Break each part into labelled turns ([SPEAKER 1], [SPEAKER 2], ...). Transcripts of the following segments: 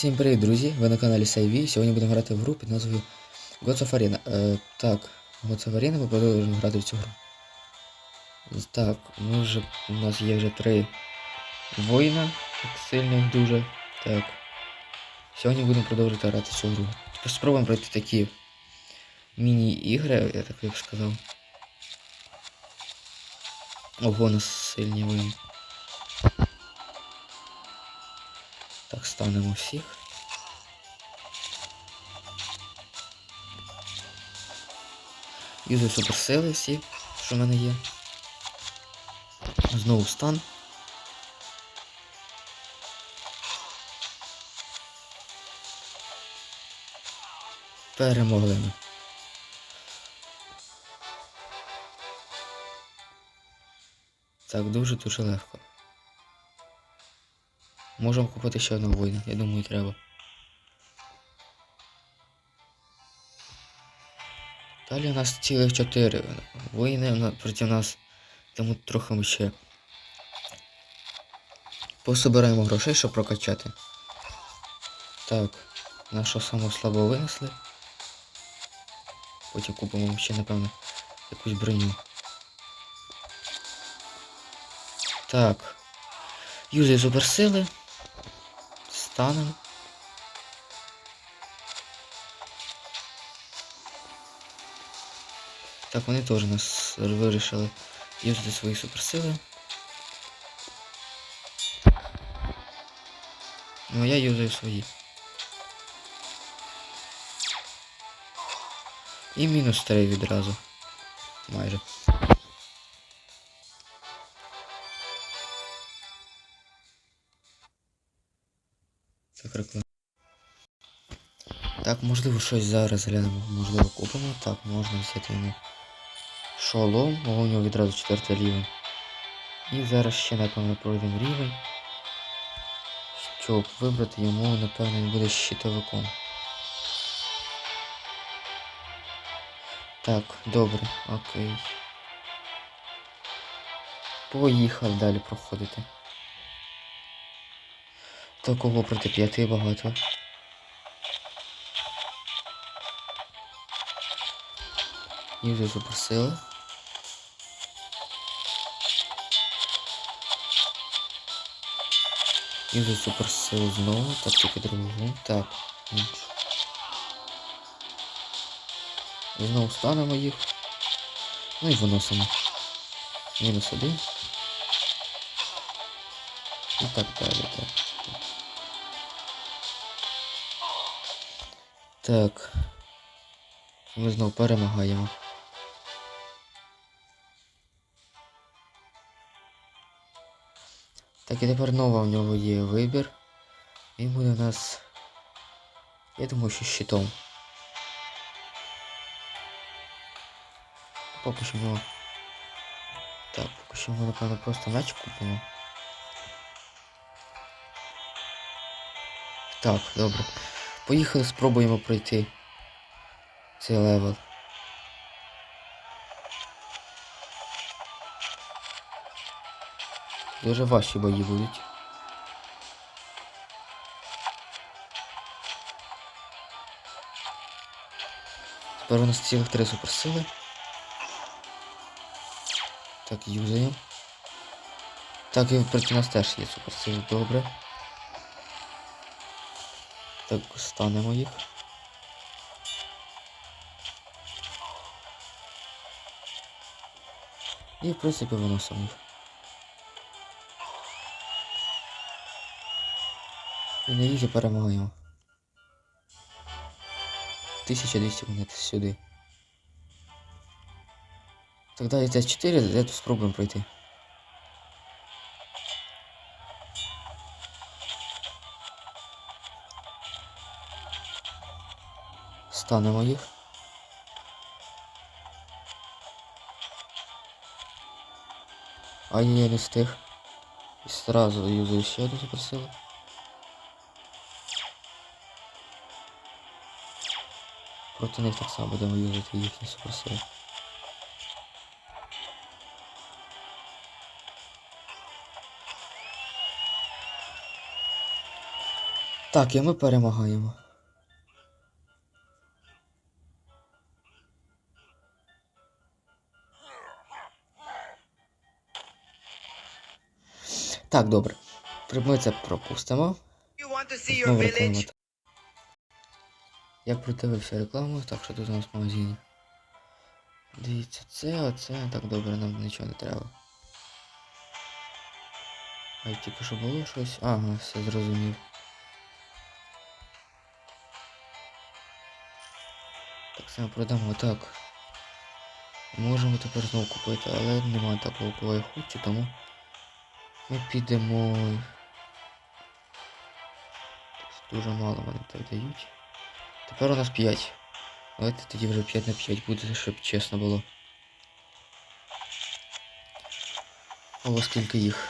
[SPEAKER 1] Всім привіт, друзі! Ви на каналі Сайві. Сьогодні будемо грати в гру під назвою Gods of Arena. Е, так, Gods of Arena ми продовжуємо грати в цю гру. Так, ми вже, у нас є вже три воїна, так сильних дуже. Так. Сьогодні будемо продовжувати грати в цю гру. Спробуємо пройти такі міні-ігри, я так як сказав. Ого, у нас сильні воїни. Так, станемо всіх. Юзую суперсили всі, що в мене є. Знову стан. Перемогли ми. Так, дуже-дуже легко. Можемо купити ще одного воїна, я думаю, треба. Далі у нас цілих чотири воїни проти нас. Тому трохи ще пособираємо грошей, щоб прокачати. Так, нашого самого слабого винесли. Потім купимо ще, напевно, якусь броню. Так. Юзай суперсили. Станем. Так, вони теж нас вирішили юзати свої суперсили. Ну, а я юзаю свої. І мінус 3 відразу. Так, можливо, щось зараз глянемо. Можливо, купимо. Так, можна взяти йому шолом, бо у нього відразу четвертий рівень. І зараз ще, напевно, пройдемо рівень. Щоб вибрати йому, напевно, він буде щитовиком. Так, добре, окей. Поїхав далі проходити. Такого проти п'яти багато. Юзаю суперсили. Юзаю суперсилу знову, так тільки другу. Так, іншу. Знову станемо їх. Ну і виносимо. Мінус один. І так далі, так. Так. Ми знову перемагаємо. Так, і тепер нова в нього є вибір. Він буде у нас. Я думаю, що щитом. Поки що ми... Так, поки що ми, напевно, просто меч купимо. Так, добре. Поїхали, спробуємо пройти цей левел. Дуже важчі бої будуть. Тепер у нас цілих три суперсили. Так, юзаємо. Так, і проти нас теж є суперсили, добре. Так, станемо їх. І в принципі виносимо їх. І на їжі перемагаємо. 1200 монет сюди. Так далі це 4, де тут спробуємо пройти. Станемо їх. А я не встиг. І сразу юзаю ще одну суперсилу. Проти них так само будемо юзати їхні суперсили. Так, і ми перемагаємо. Так, добре. Ми це пропустимо. Знову. Я противився рекламу, так що тут у нас в магазині. Дивіться, це, оце. Так добре, нам нічого не треба. А тільки що було щось. Ага, все зрозумів. Так само продамо так. Можемо тепер знову купити, але немає такого, кого я хочу, тому ми підемо. Дуже мало вони так дають. Тепер у нас 5. Давайте тоді вже 5 на 5 буде, щоб чесно було. Ого, скільки їх.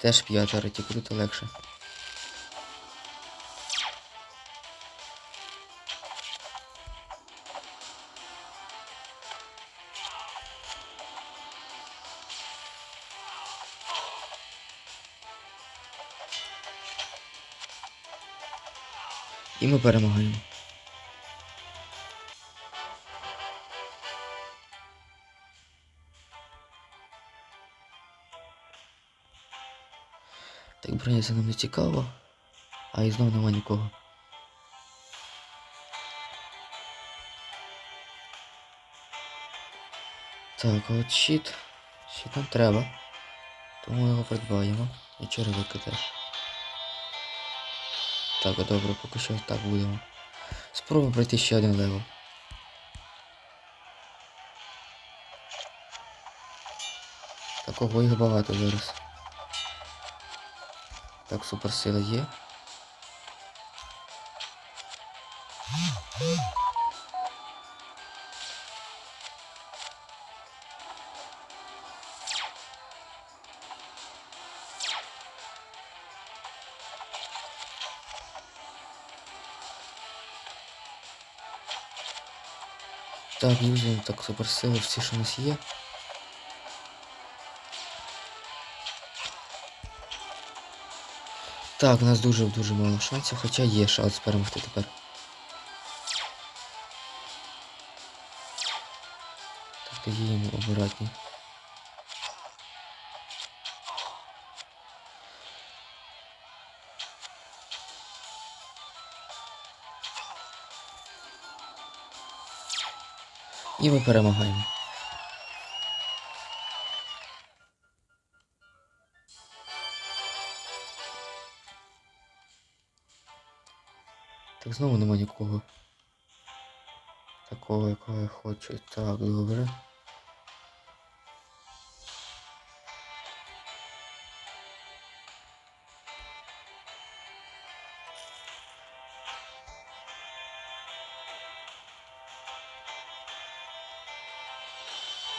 [SPEAKER 1] Теж п'ятеро, тільки тут легше. І ми перемагаємо. Так, броня це нам не цікаво. А і знов нема нікого. Так, от щит. Щит нам треба. Тому його придбаємо. І черевики теж. Так, добре, поки що так будемо. Спробуємо пройти ще один левел. Такого їх багато зараз. Так, суперсила є. Так, юзаємо так суперсили, всі, що у нас є. Так, у нас дуже-дуже мало шансів, хоча є шанс перемогти тепер. Так, тоді їм обиратні. І ми перемагаємо. Так знову нема нікого. Такого, якого я хочу. Так, добре.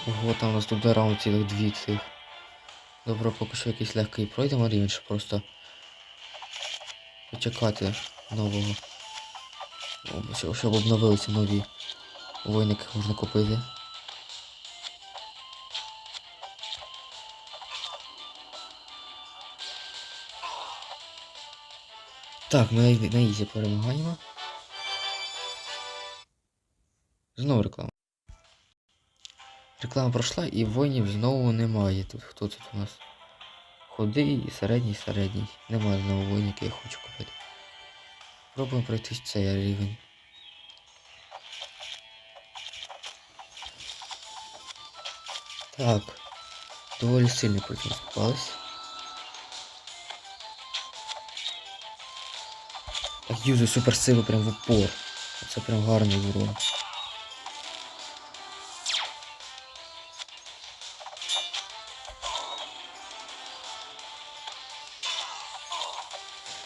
[SPEAKER 1] Ого, там у нас тут раунд цілих дві цих. Добре, поки що якийсь легкий пройдемо рівень, щоб просто почекати нового. Щоб- обновилися нові воїни, яких можна купити. Так, ми на ізі перемагаємо. Знову реклама. Реклама пройшла і воїнів знову немає. Тут хто тут у нас? Худий і середній, середній. Немає знову воїнів, який я хочу купити. Пробуємо пройти цей рівень. Так. Доволі сильні проти нас попались. Так, юзаю суперсилу прям в упор. Це прям гарний урон.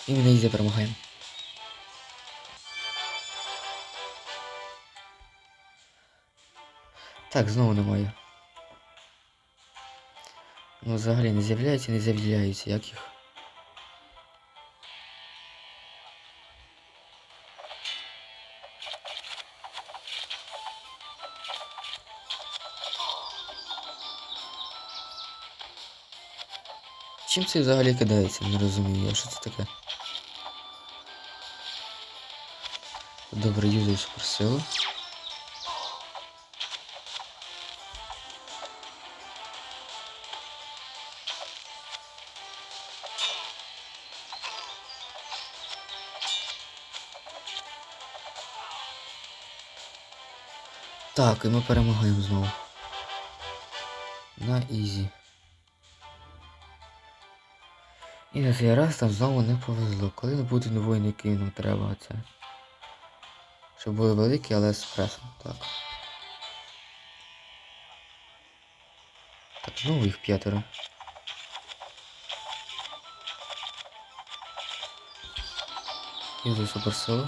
[SPEAKER 1] Індонезія перемагає. Так, знову немає. Ну взагалі не з'являється, не з'являється, як їх. Чим це взагалі кидається? Не розумію, я що це таке? Добре, юзаю суперсилу. Так, і ми перемагаємо знову. На ізі. І на цей раз нам знову не повезло. Коли не будуть воїни, які нам треба це. Щоб були великі, але з пресом. Так. Так, знову їх п'ятеро. Юзу суперсилу.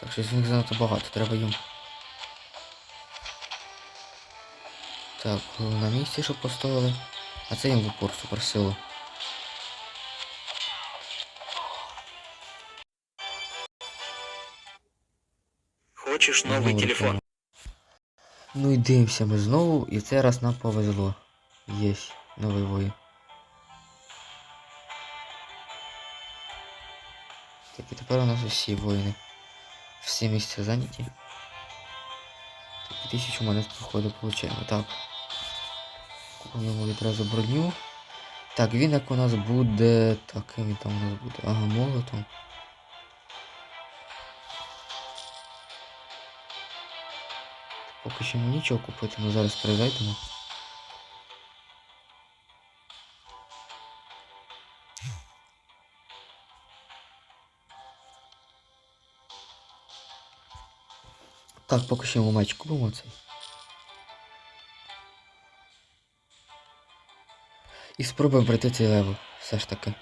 [SPEAKER 1] Так, щось з них занадто багато, треба їм. Так, на місці, щоб поставили. А це їм в упор суперсилу.
[SPEAKER 2] Хочешь
[SPEAKER 1] Знову
[SPEAKER 2] новый телефон?
[SPEAKER 1] Ну і дивимося ми знову, і в цей раз нам повезло. Єсть, новий воїн. Так, і тепер у нас усі воїни. Всі місця зайняті. Так, тисячу монет походу получаємо. Так. Купуємо відразу броню. Так, він як у нас буде. Так, він там у нас буде? Ага, молотом. Поки що йому нічого купити, ми зараз перезайдемо. Так, поки що йому меч купимо цей. І спробуємо пройти цей левел, все ж таки.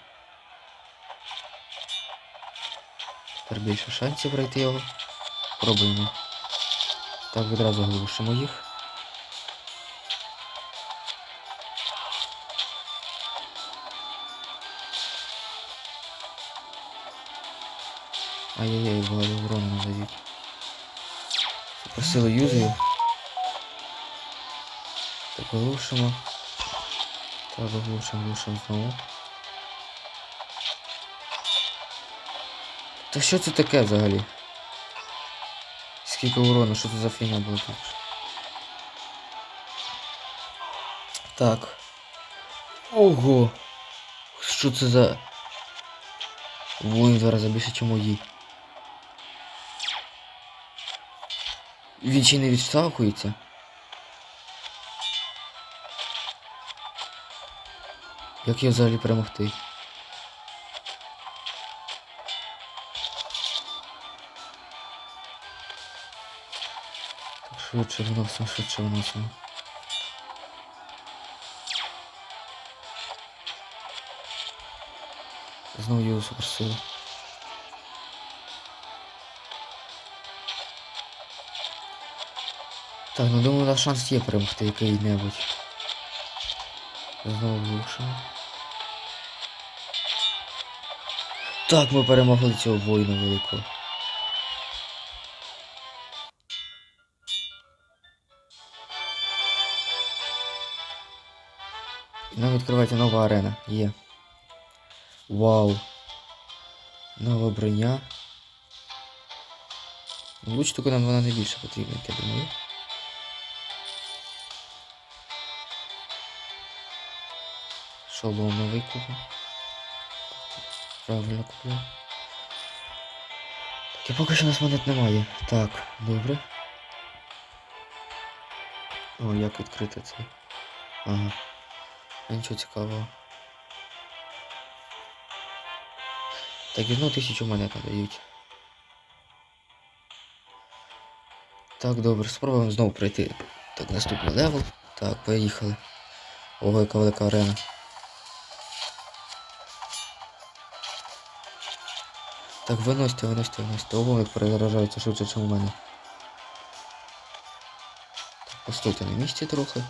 [SPEAKER 1] Тепер більше шансів пройти його. Пробуємо. Так, відразу глушимо їх. Ай-яй-яй, багато урону надають. Суперсилу юзаю. Так, глушимо. Так, глушимо, глушимо знову. Та що це таке взагалі? Скільки урону, що це за фігня була тут? Так. Ого! Що це за... Воїн зараз більше, ніж мої. Він ще не відштовхується. Як його взагалі перемогти? Швидше виносимо, швидше виносимо. Знову його суперсили. Так, ну думаю, у нас шанс є перемогти який-небудь. Знову глушимо. Так, ми перемогли цього воїна великого. Нам відкривається нова арена. Є. Вау. Нова броня. Луч тільки нам вона не більше потрібна, я думаю. Шолом новий. Правильно куплю. Так, і поки що у нас монет немає. Так, добре. О, як відкрити це? Ага. Нічого цікавого. Так, знову тисячу монет надають. Так, добре, спробуємо знову пройти. Так, наступний левел. Так, поїхали. Ого, яка велика арена. Так, виносьте, виносьте, виносьте. Обоми перезаражаються швидше, ніж у мене. Так, постойте на місці трохи.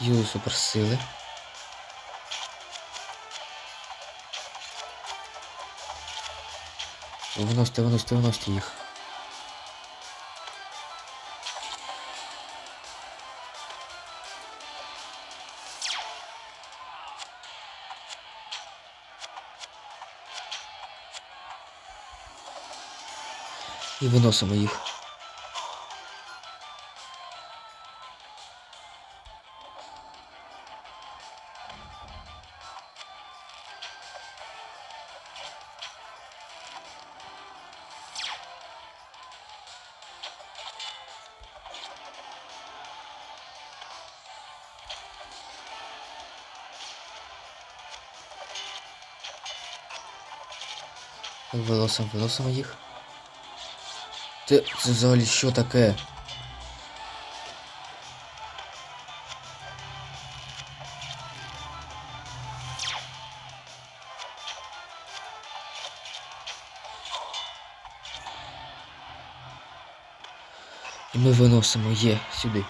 [SPEAKER 1] Йой, суперсили. Виносьте, виносьте, виносьте їх. І виносимо їх. Виносимо, виносимо їх. Ти це взагалі що таке? І ми виносимо є сюди.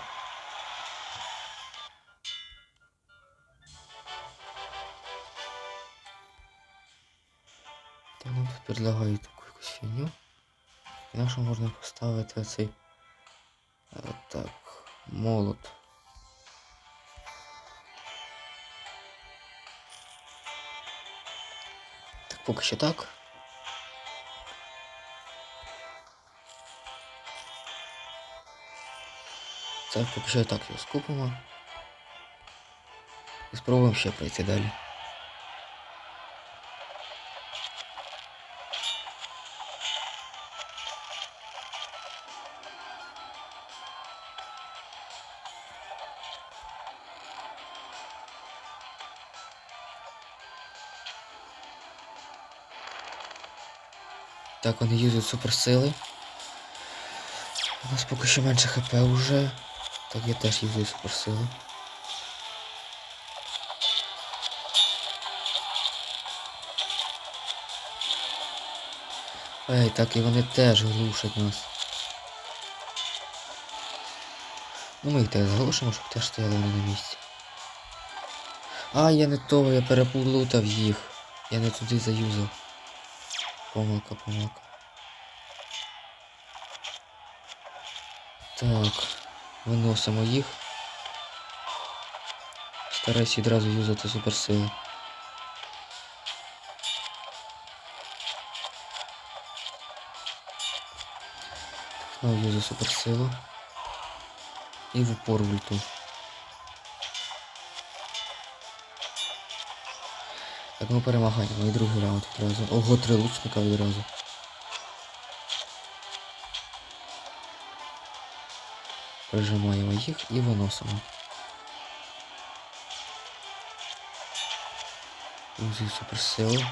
[SPEAKER 1] Та нам тут предлагають таку якусь фігню. І на що можна поставити цей е, так, молот. Так, поки що так. Це поки що так його скупимо. І спробуємо ще пройти далі. Так, вони юзають суперсили. У нас поки що менше хп уже. Так, я теж юзаю суперсили. Ей, так і вони теж глушать нас. Ну ми їх теж заглушимо, щоб теж стояли вони на місці. А, я не того, я переплутав їх. Я не туди заюзав. Помилка, помилка. Так, виносимо їх. Старайся відразу юзати суперсили. Знову юзаю суперсилу. І в упор ульту. Так, ми перемагаємо. І другий раунд відразу. Ого, три лучника відразу. Прижимаємо їх і виносимо. Юзаю суперсилу.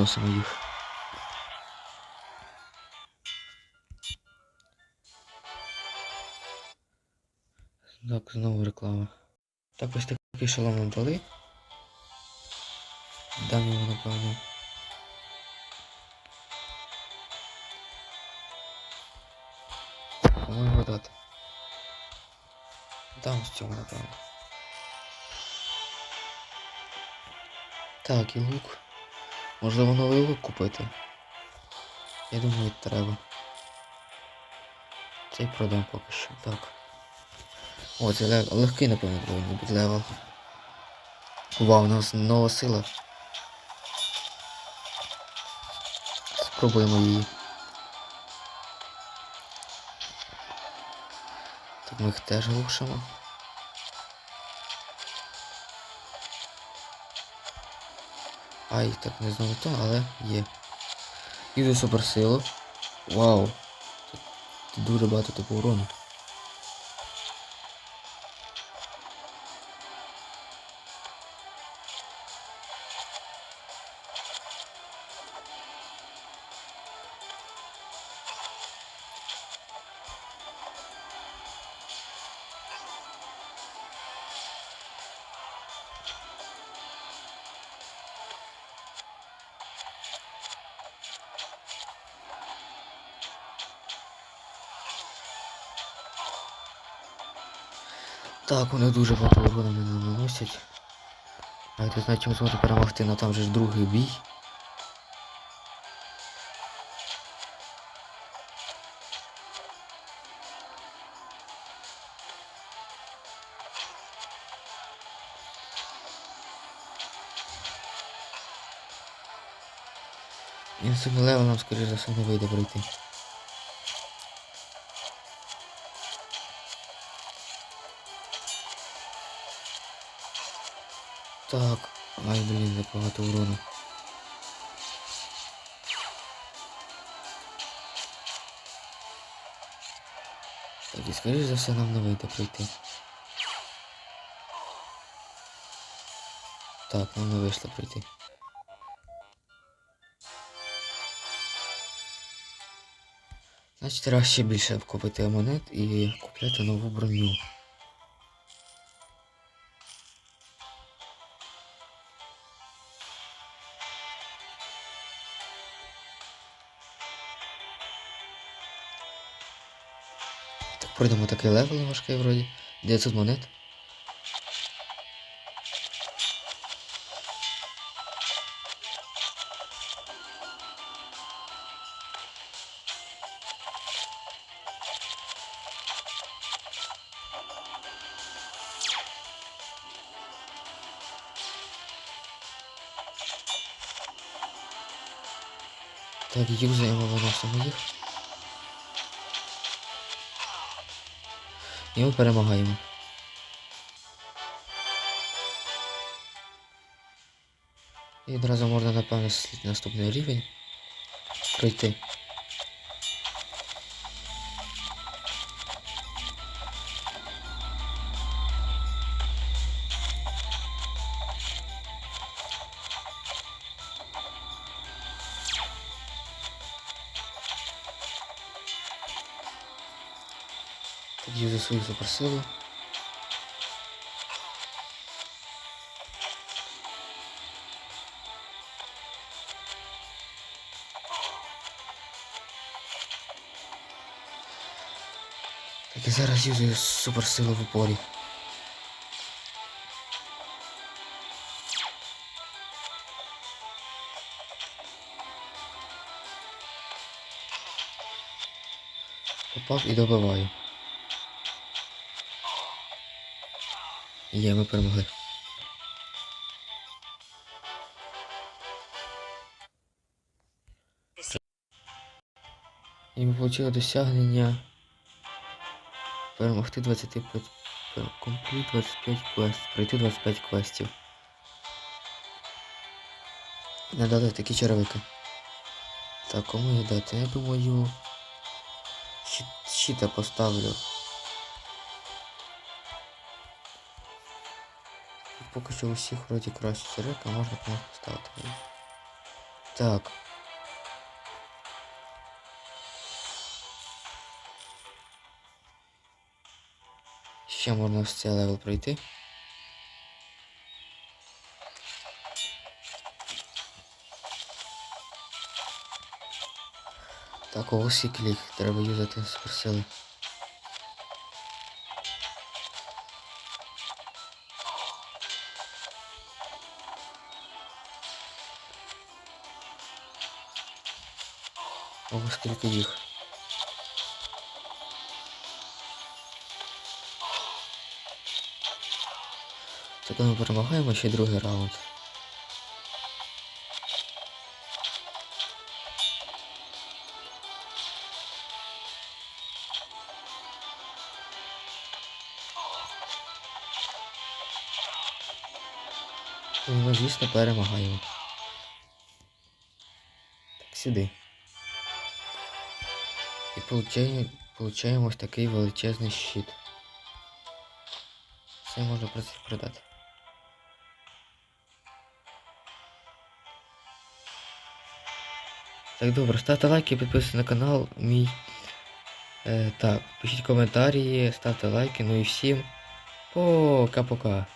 [SPEAKER 1] Виносимо їх. Так, знову реклама. Так, ось такий шолом нам дали. Дам його, напевно. Його дати? Дам з цього, напевно. Так, і лук. Можливо, новий лук купити. Я думаю, треба. Цей продам поки що. Так. О, це лег... легкий, напевно, повинен бути левел. Вау, у нас нова сила. Спробуємо її. Так ми їх теж глушимо. Ай, так не знову то, але є. Іду суперсилу. Вау. Тут дуже багато типу урону. Так, вони дуже багато урона мене наносять. Я не знаю, чим зможу перемогти, але там же ж другий бій. Він цим левелом, скоріш за все, не вийде пройти. Так, ай, блін, як багато урону. Так, і скоріш за все нам не вийде пройти. Так, нам не вийшло пройти. Значить, треба ще більше вкупити монет і купляти нову броню. Пройдемо такий левел важкий вроді. 900 монет. Так, юзаємо виносимо їх. І ми перемагаємо. І одразу можна, напевно, наступний рівень пройти. Тоді за. Так і зараз юзаю суперсилу в упорі. Попав і добиваю. Є, ми перемогли. І ми отримали досягнення перемогти 25 компліт 25 квест, пройти 25 квестів. Надали такі черевики. Так, кому я дати? Я думаю. Щита поставлю. Поки що у всіх вроді краще череп, а можна комусь поставити. Так. Ще можна ось цей левел пройти. Так, ось і клік. Треба юзати суперсили. Ого, скільки їх. Так ми перемагаємо ще другий раунд. Ми, звісно, перемагаємо. Так, сюди. Получаємо, получаємо ось такий величезний щит. Це можна просто продати. Так, добре, ставте лайки, підписуйтесь на канал мій. Е, так, пишіть коментарі, ставте лайки, ну і всім пока-пока.